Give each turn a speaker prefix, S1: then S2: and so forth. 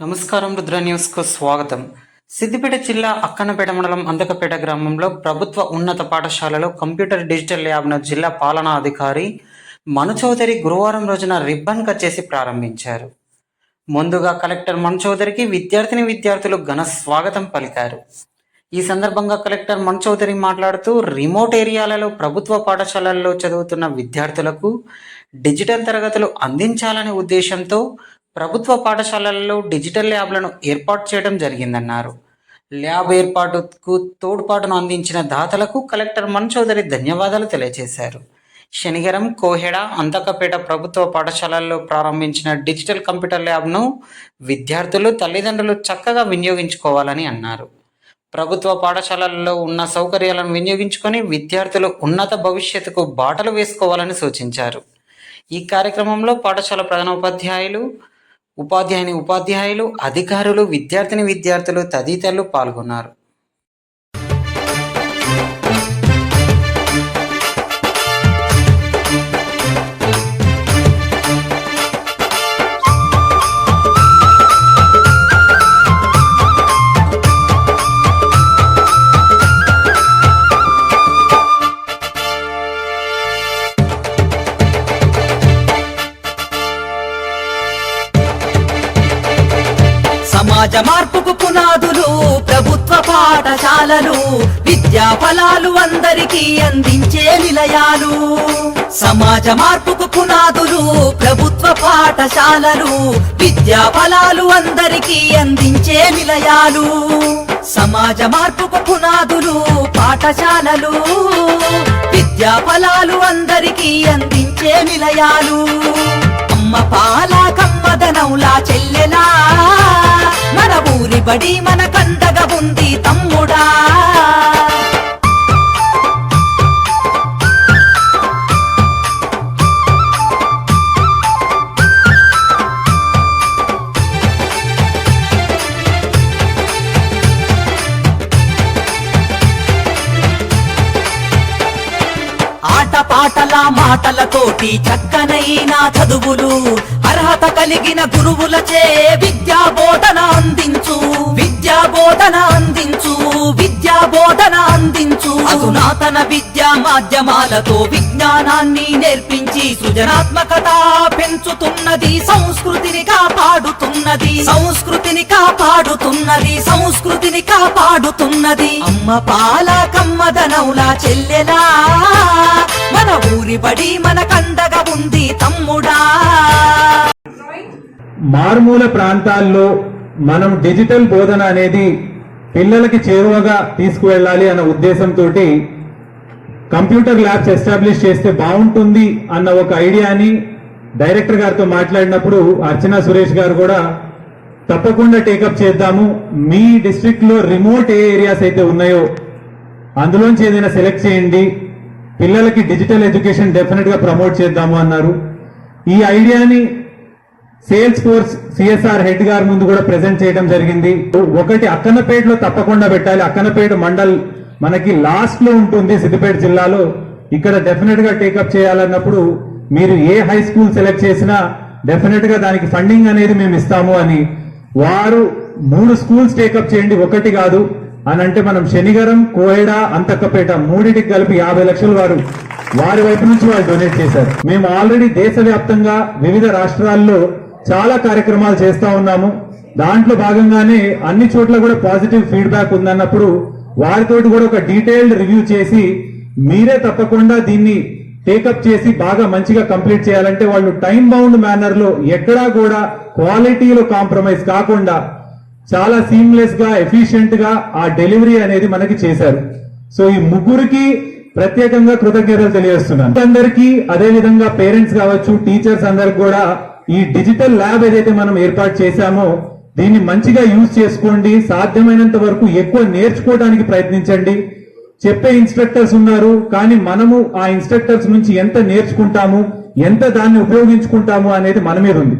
S1: నమస్కారం రుద్ర న్యూస్కు స్వాగతం. సిద్దిపేట జిల్లా అక్కనపేట మండలం అందకపేట గ్రామంలో ప్రభుత్వ ఉన్నత పాఠశాలలో కంప్యూటర్ డిజిటల్ ల్యాబ్ను జిల్లా పాలనా అధికారి మను చౌదరి గురువారం రోజున రిబ్బన్ కట్ చేసి ప్రారంభించారు. ముందుగా కలెక్టర్ మను చౌదరికి విద్యార్థిని విద్యార్థులు ఘన స్వాగతం పలికారు. ఈ సందర్భంగా కలెక్టర్ మను చౌదరి మాట్లాడుతూ రిమోట్ ఏరియాలలో ప్రభుత్వ పాఠశాలల్లో చదువుతున్న విద్యార్థులకు డిజిటల్ తరగతులు అందించాలనే ఉద్దేశంతో ప్రభుత్వ పాఠశాలల్లో డిజిటల్ ల్యాబ్లను ఏర్పాటు చేయడం జరిగిందన్నారు. ల్యాబ్ ఏర్పాటుకు తోడ్పాటును అందించిన దాతలకు కలెక్టర్ మన్ చౌదరి ధన్యవాదాలు తెలియజేశారు. శనిగరం కోహెడ అంతకపేట ప్రభుత్వ పాఠశాలల్లో ప్రారంభించిన డిజిటల్ కంప్యూటర్ ల్యాబ్ను విద్యార్థులు తల్లిదండ్రులు చక్కగా వినియోగించుకోవాలని అన్నారు. ప్రభుత్వ పాఠశాలల్లో ఉన్న సౌకర్యాలను వినియోగించుకొని విద్యార్థులు ఉన్నత భవిష్యత్తుకు బాటలు వేసుకోవాలని సూచించారు. ఈ కార్యక్రమంలో పాఠశాల ప్రధానోపాధ్యాయులు ఉపాధ్యాయుని ఉపాధ్యాయులు అధికారులు విద్యార్థిని విద్యార్థులు తదితరులు పాల్గొన్నారు.
S2: సమాజ మార్పుకు పునాదులు ప్రభుత్వ పాఠశాలలు విద్యా ఫలాలు అందరికీ అందించే నిలయాలు. సమాజ మార్పుకు పునాదులు ప్రభుత్వ పాఠశాలలు విద్యా ఫలాలు అందరికీ అందించే నిలయాలు. సమాజ మార్పుకు పునాదులు పాఠశాలలు విద్యా ఫలాలు అందరికీ అందించే నిలయాలు. అమ్మ ఊరి బడి మన కండగా ఉంది తమ్ముడా. ఆట పాటల మాటలతోటి చక్కనైన చదువులు అర్హత కలిగిన గురువులచే విద్యా బోధన బోధన అందించు విద్యా బోధన అందించు. అధునాతన విద్యా మాధ్యమాలతో విజ్ఞానాన్ని నేర్పించి సృజనాత్మకత పెంచుతున్నది సంస్కృతిని కాపాడుతున్నది. సంస్కృతిని కాపాడుతున్నది సంస్కృతిని కాపాడుతున్నది. అమ్మ పాల కమ్మదనౌలా చెల్లెలా మన ఊరి బడి మన కండగా ఉంది తమ్ముడా.
S3: మారుమూల ప్రాంతాల్లో మనం డిజిటల్ బోధన అనేది పిల్లలకి చేరువగా తీసుకువెళ్ళాలి అన్న ఉద్దేశంతో కంప్యూటర్ ల్యాబ్స్ ఎస్టాబ్లిష్ చేస్తే బాగుంటుంది అన్న ఒక ఐడియాని డైరెక్టర్ గారితో మాట్లాడినప్పుడు అర్చనా సురేష్ గారు కూడా తప్పకుండా టేకప్ చేద్దాము. మీ డిస్ట్రిక్ట్లో రిమోట్ ఏ ఏరియాస్ అయితే ఉన్నాయో అందులోంచి ఏదైనా సెలెక్ట్ చేయండి. పిల్లలకి డిజిటల్ ఎడ్యుకేషన్ డెఫినెట్గా ప్రమోట్ చేద్దాము అన్నారు. ఈ ఐడియాని సేల్స్ ఫోర్స్ సిఎస్ఆర్ హెడ్ గారి ముందు కూడా ప్రెజెంట్ చేయడం జరిగింది. ఒకటి అక్కనపేటలో తప్పకుండా పెట్టాలి. అక్కనపేట మండల్ మనకి లాస్ట్లో ఉంటుంది సిద్దిపేట జిల్లాలో. ఇక్కడ డెఫినెట్గా టేకప్ చేయాలన్నప్పుడు మీరు ఏ హై స్కూల్ సెలెక్ట్ చేసినా డెఫినెట్గా దానికి ఫండింగ్ అనేది మేము ఇస్తాము అని. వారు మూడు స్కూల్స్ టేకప్ చేయండి. ఒకటి కాదు. అని అంటే మనం శనిగరం కోయడ అంతక్కపేట మూడింటికి కలిపి యాభై లక్షలు వారు వారి వైపు నుంచి వారు డొనేట్ చేశారు. మేము ఆల్రెడీ దేశవ్యాప్తంగా వివిధ రాష్ట్రాల్లో చాలా కార్యక్రమాలు చేస్తా ఉన్నాము. దాంట్లో భాగంగానే అన్ని చోట్ల కూడా పాజిటివ్ ఫీడ్బ్యాక్ ఉందన్నప్పుడు వారితోటి కూడా ఒక డీటెయిల్డ్ రివ్యూ చేసి మీరే తప్పకుండా దీన్ని టేకప్ చేసి బాగా మంచిగా కంప్లీట్ చేయాలంటే వాళ్ళు టైం బౌండ్ మేనర్లో ఎక్కడా కూడా క్వాలిటీలో కాంప్రమైజ్ కాకుండా చాలా సీమ్లెస్గా ఎఫిషియెంట్గా ఆ డెలివరీ అనేది మనకి చేశారు. సో ఈ ముగ్గురికి ప్రత్యేకంగా కృతజ్ఞతలు తెలియజేస్తున్నాను. అందరికీ అదే విధంగా పేరెంట్స్ కావచ్చు టీచర్స్ అందరికి కూడా ఈ డిజిటల్ ల్యాబ్ ఏదైతే మనం ఏర్పాటు చేశామో దీన్ని మంచిగా యూజ్ చేసుకోండి. సాధ్యమైనంత వరకు ఎక్కువ నేర్చుకోవడానికి ప్రయత్నించండి. చెప్పే ఇన్స్ట్రక్టర్స్ ఉన్నారు కానీ మనము ఆ ఇన్స్ట్రక్టర్స్ నుంచి ఎంత నేర్చుకుంటాము ఎంత దాన్ని ఉపయోగించుకుంటాము అనేది మన మీద ఉంది.